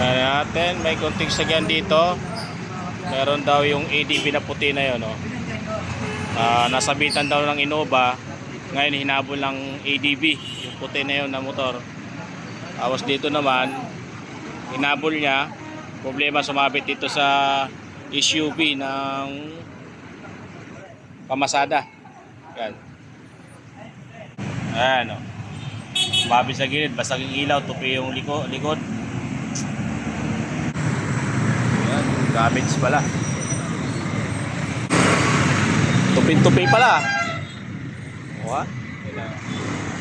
Ayan natin, may konting sagyan dito. Meron daw yung ADB na puti na yun, oh. Ah, nasabitan daw ng Innova. Ngayon hinabol ng ADB, yung puti na yun na motor. Tapos dito naman, hinabol niya. Problema sumabit dito sa SUV ng pamasada. Yan. Ayan, oh. Sumabit sa gilid, basag yung ilaw, tupi yung liko, likod. Damage pala. Tupi-tupi pala. What?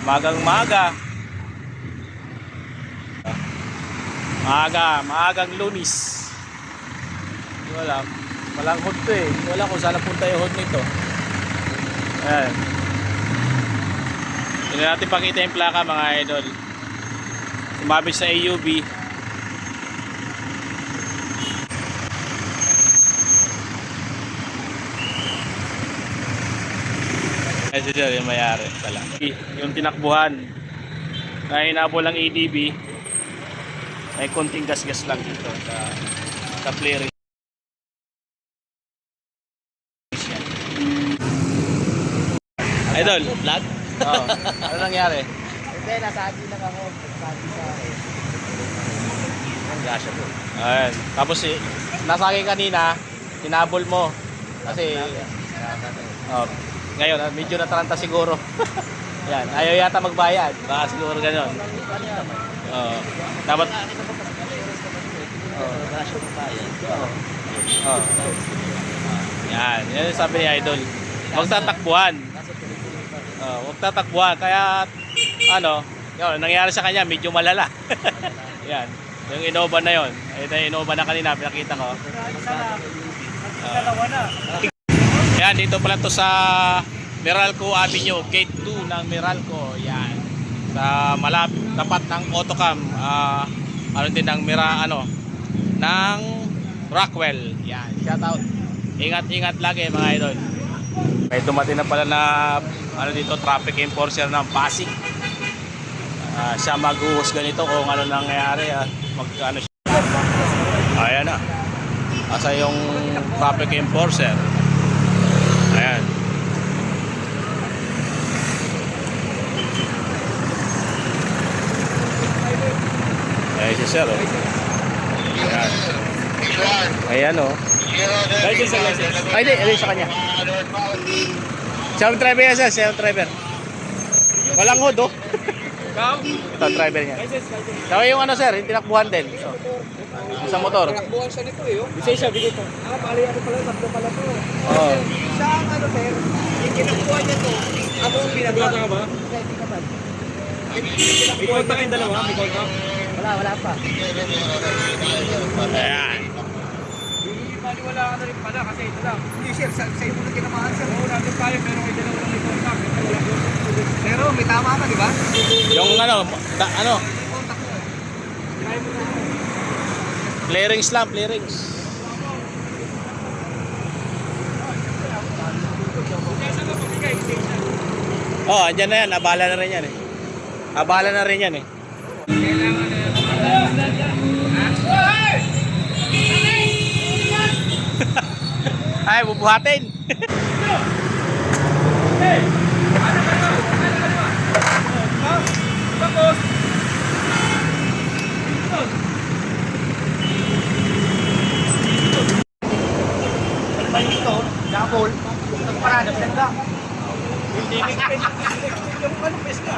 Magang maga. Maaga, maagang lunis. Hindi ko alam. Walang hood to eh. Hindi kung saan napunta yung hood nito. Ayan. Hindi natin pakita yung plaka mga idol. Sumabit sa AUV. Ay, si Sir, yung mayari pala. Yung tinakbuhan na hinabol ang ADB, may konting gas-gas lang dito sa sa flaring. Idol, vlog? Oo. Ano nangyari? Hindi, nasabi lang ako. Nasabi sa akin. Ang gasya po. Ayan. Tapos eh, nasa akin kanina, tinabol mo. Kasi, oh, ngayon, ah, medyo nataranta siguro. Yan, ayaw yata magbayad. Baka siguro ganun. Oo. dapat, Oo, kaya. oh. Yan, yan yung sabi ni Idol. Huwag tatakbuhan. Oh, huwag tatakbuhan. Kaya, ano, yun, nangyari sa kanya, medyo malala. yan. Yung Innova na yon. Ito yung Innova na kanina, pinakita ko. Dalawa na. Yan, dito pala to sa Meralco Avenue, gate 2 ng Meralco. Yan. Sa malap tapat ng Autocam, ah ano din ng Mira ano ng Rockwell. Yan, shout out. Ingat-ingat lagi mga idol. May dumating na pala na ano dito traffic enforcer ng Pasig. Ah, siya maghuhusga nito kung ano nangyayari at mag ano siya. Ayan na. Asa yung traffic enforcer? Ayan. Ayan si Sir. Oh. Ayan. Ayan. Oh. License, license. Ay, hindi. Ay, sa kanya. Siya ang driver yan, sir. Siya ang driver. Walang hood, oh. Ito driver niya. Saka yung ano, sir, yung tinakbuhan din. So, isang motor. Takbuhan siya nito eh. Lisensya, bigay ko. Ah, bali ano pala, tatlo pala to. Oo. Siya ang ano, sir. Yung kinakbuhan niya to. Ako ang pinagawa. ka ba? Hindi ka ba? May kontak kayong dalawa? May kontak? Wala, wala pa. Ayan. Hindi, paniwala ka na rin pala kasi ito lang. Hindi, sir. Sa, sa mo na tinamaan, sir. Oo, nandun tayo pero may dalawa lang may wala ko. Pero may tama ka, di ba? Yung ano, ta, ano, clearings lang, clearings. Oh, andyan na yan. Abala na rin yan eh. Abala na rin yan eh. Ay, bubuhatin. May double. Nagparada, ganda. Hindi, hindi, hindi. Yung ano, pes ka.